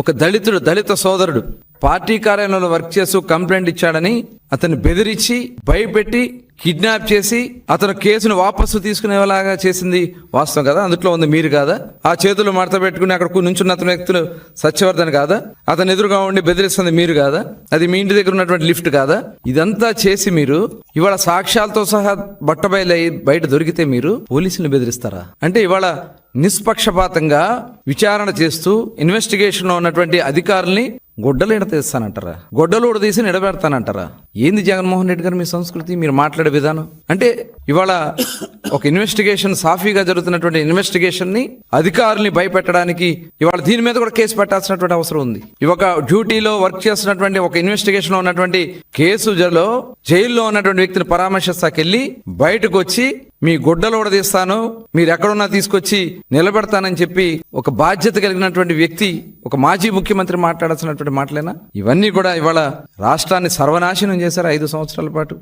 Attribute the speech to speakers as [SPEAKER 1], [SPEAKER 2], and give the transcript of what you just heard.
[SPEAKER 1] ఒక దళితుడు దళిత సోదరుడు పార్టీ కార్యాలయంలో వర్క్ చేస్తూ కంప్లైంట్ ఇచ్చాడని అతన్ని బెదిరించి భయపెట్టి కిడ్నాప్ చేసి అతను కేసును వాపసు తీసుకునేలాగా చేసింది వాస్తవం కదా? అందులో ఉంది మీరు కాదా? ఆ చేతులు మడత పెట్టుకుని అక్కడ నుంచున్న అతని వ్యక్తులు సత్యవర్ధన్ కాదా? అతను ఎదురుగా ఉండి బెదిరిస్తుంది మీరు కాదా? అది మీ ఇంటి దగ్గర ఉన్నటువంటి లిఫ్ట్ కాదా? ఇదంతా చేసి మీరు ఇవాళ సాక్ష్యాలతో సహా బట్టబయలు బయట దొరికితే మీరు పోలీసులు బెదిరిస్తారా? అంటే ఇవాళ నిష్పక్షపాతంగా విచారణ చేస్తూ ఇన్వెస్టిగేషన్లో ఉన్నటువంటి అధికారుల్ని గొడ్డలు తీస్తానంటారా? గొడ్డలు తీసి నిడబెడతానంటారా ఏంది జగన్మోహన్ రెడ్డి గారు మీ సంస్కృతి? మీరు మాట్లాడే విధానం? అంటే ఇవాళ ఒక ఇన్వెస్టిగేషన్ సాఫీగా జరుగుతున్నటువంటి ఇన్వెస్టిగేషన్ని అధికారుల్ని భయపెట్టడానికి ఇవాళ దీని మీద కూడా కేసు పెట్టాల్సినటువంటి అవసరం ఉంది. ఒక డ్యూటీలో వర్క్ చేస్తున్నటువంటి ఒక ఇన్వెస్టిగేషన్లో ఉన్నటువంటి కేసులో జైల్లో ఉన్నటువంటి వ్యక్తిని పరామర్శిస్తాకెళ్ళి బయటకు వచ్చి మీ గుడ్డలు తీస్తాను మీరు ఎక్కడున్నా తీసుకొచ్చి నిలబెడతానని చెప్పి ఒక బాధ్యత కలిగినటువంటి వ్యక్తి ఒక మాజీ ముఖ్యమంత్రి మాట్లాడాల్సినటువంటి మాటలేనా? ఇవన్నీ కూడా ఇవాళ రాష్ట్రాన్ని సర్వనాశనం చేశారు ఐదు సంవత్సరాల పాటు.